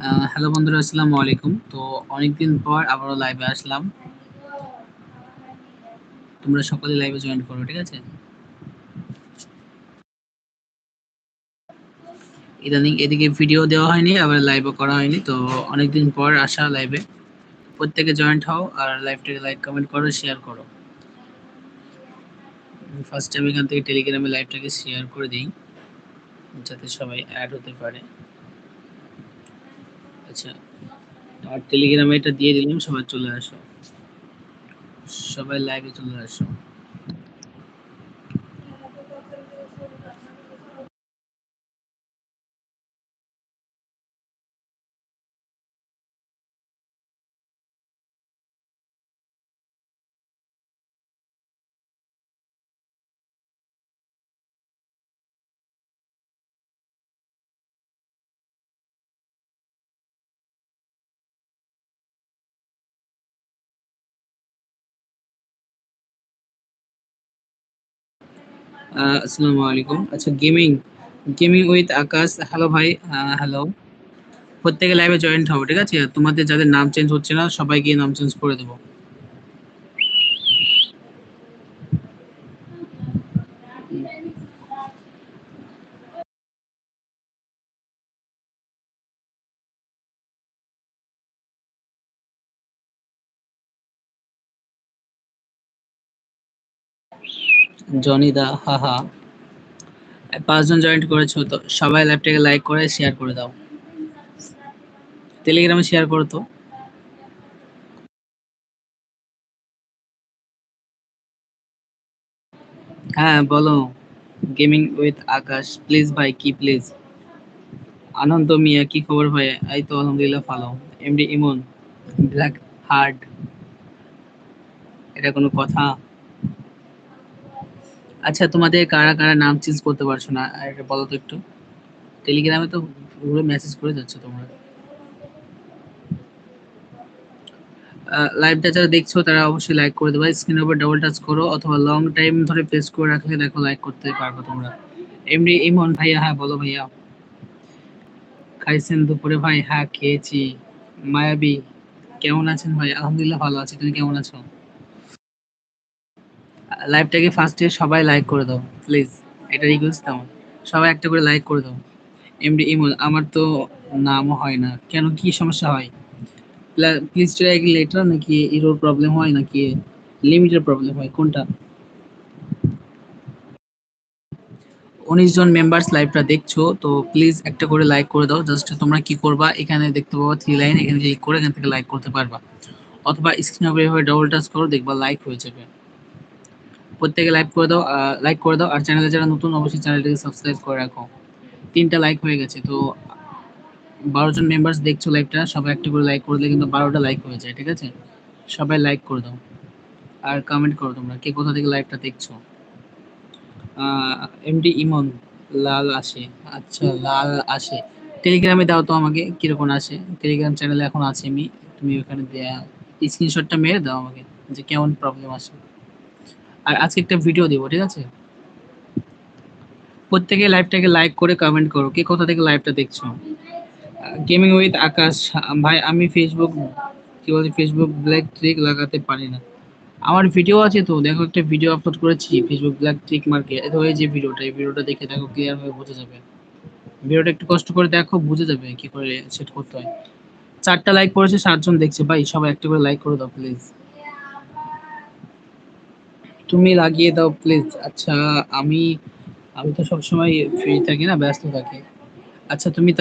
Hello বন্ধুরা, আসসালামু আলাইকুম। তো অনেকদিন পর আবারও লাইভে আসলাম। তোমরা সকলে লাইভে জয়েন করো, ঠিক আছে? ইদানিং এদিকে ভিডিও দেওয়া হয়নি, আবার লাইভও করা হয়নি। তো অনেকদিন পর আসা লাইভে প্রত্যেকে জয়েন্ট হও আর লাইভটাকে লাইক কমেন্ট করো শেয়ার করো। ফার্স্ট টাইম এখান থেকে টেলিগ্রামে লাইভটাকে শেয়ার করে দিই, যাতে সবাই অ্যাড হতে পারে। আচ্ছা আর টেলিগ্রামে এটা দিয়ে দিলাম সবাই চলে আসো। সবাই লাইভে চলে আসো। আসসালামু আলাইকুম। আচ্ছা gaming gaming with Akash. Hello ভাই হ্যালো প্রত্যেকে লাইভে জয়েন্ট হব, ঠিক আছে? তোমাদের যাদের নাম চেঞ্জ হচ্ছে না, সবাইকে নাম চেঞ্জ করে দেবো। জনি দা, হা হা। পাঁচজন জয়েন্ট করেছ, তো সবাই ল্যাপটপে লাইক করে শেয়ার করে দাও। টেলিগ্রামে শেয়ার করো তো। হ্যাঁ বলো। গেমিং উইথ আকাশ প্লিজ ভাই, কি প্লিজ আনন্দ মিয়া, কি খবর ভাই? এই তো আলহামদুলিল্লাহ ভালো। এমডি ইমন ব্ল্যাক হার্ট এটা কোনো কথা? আচ্ছা তোমাদের কারা কারা নাম চেঞ্জ করতে পারছ না? এটা বলো তো একটু। টেলিগ্রামে তো ঘুরে মেসেজ করে যাচ্ছ তোমরা। লাইভটা যারা দেখছ, তারা অবশ্যই লাইক করে দেবে। স্ক্রিনের উপর ডাবল টাচ করো, অথবা লং টাইম ধরে প্রেস করে রাখলে দেখো লাইক করতে পারবে তোমরা। এমনি ইমন ভাইয়া হ্যাঁ বলো ভাইয়া। খাইছেন দুপুরে ভাই হ্যাঁ খেয়েছি। মায়াবী, কেমন আছেন ভাই? আলহামদুলিল্লাহ ভালো আছি। তুমি কেমন আছো? লাইভটাকে ফার্স্টে সবাই লাইক করে দাও প্লিজ এটা রিকোয়েস্ট আমার। সবাই একটা করে লাইক করে দাও। এমডি ইমন আমার তো নামও হয় না। কেন, কি সমস্যা হয়? প্লিজ ট্রাই লেটার নাকি ইরোর প্রবলেম হয়, নাকি লিমিটের প্রবলেম হয়? কোনটা? উনিশ জন মেম্বার্স লাইভটা দেখছ, তো প্লিজ একটা করে লাইক করে দাও। জাস্ট তোমরা কি করবা? এখানে দেখতে পাবো থ্রি লাইন এখানে ক্লিক করে এখান থেকে লাইক করতে পারবা। অথবা স্ক্রিনে উপরে এভাবে ডবল টাচ করো, দেখবা লাইক হয়ে যাবে। প্রত্যেকে লাইক করে দাও লাইক করে দাও, আর চ্যানেলে যারা নতুন, অবশ্যই চ্যানেলটাকে সাবস্ক্রাইব করে রাখো। তিনটা লাইক হয়ে গেছে, তো বারো জন মেম্বার্স দেখছ লাইভটা সবাই একটা করে লাইক করে দিলে কিন্তু বারোটা লাইক হয়ে যায়, ঠিক আছে? সবাই লাইক করে দাও। আর কমেন্ট করো তোমরা, কে কোথা থেকে লাইভটা দেখছ? এমডি ইমন, লাল আসে। আচ্ছা লাল আসে। টেলিগ্রামে দাও তো আমাকে, কীরকম আসে? টেলিগ্রাম চ্যানেলে এখন আছে আমি, তুমি ওখানে দেয়া স্ক্রিনশটটা মেরে দাও আমাকে, যে কেমন প্রবলেম আসে। আর আজকে একটা ভিডিও দিব, ঠিক আছে? প্রত্যেকে লাইভটাকে লাইক করে কমেন্ট করো, কে কোথা থেকে লাইভটা দেখছ? গেমিং উইথ আকাশ ভাই, আমি ফেসবুক কি বলছি ফেসবুক ব্ল্যাক ট্রিক লাগাতে পারি না। আমার ভিডিও আছে তো, দেখো একটা ভিডিও আপলোড করেছি ফেসবুক ব্ল্যাক ট্রিক মার্কে এটা হয়ে যে ভিডিওটা এই ভিডিওটা দেখে দেখো ক্লিয়ার হয়ে বোঝা যাবে। ভিডিওটা একটু কষ্ট করে দেখো, বুঝে যাবে কি করে সেট করতে হয়। চারটা লাইক করেছে, সাতজন দেখছে, ভাই, সবাই একটা করে লাইক করে দাও প্লিজ তুমি লাগিয়ে দাও প্লিজ আচ্ছা আমি আমি তো সবসময় ফ্রি থাকি না, ব্যস্ত থাকি। আচ্ছা তুমি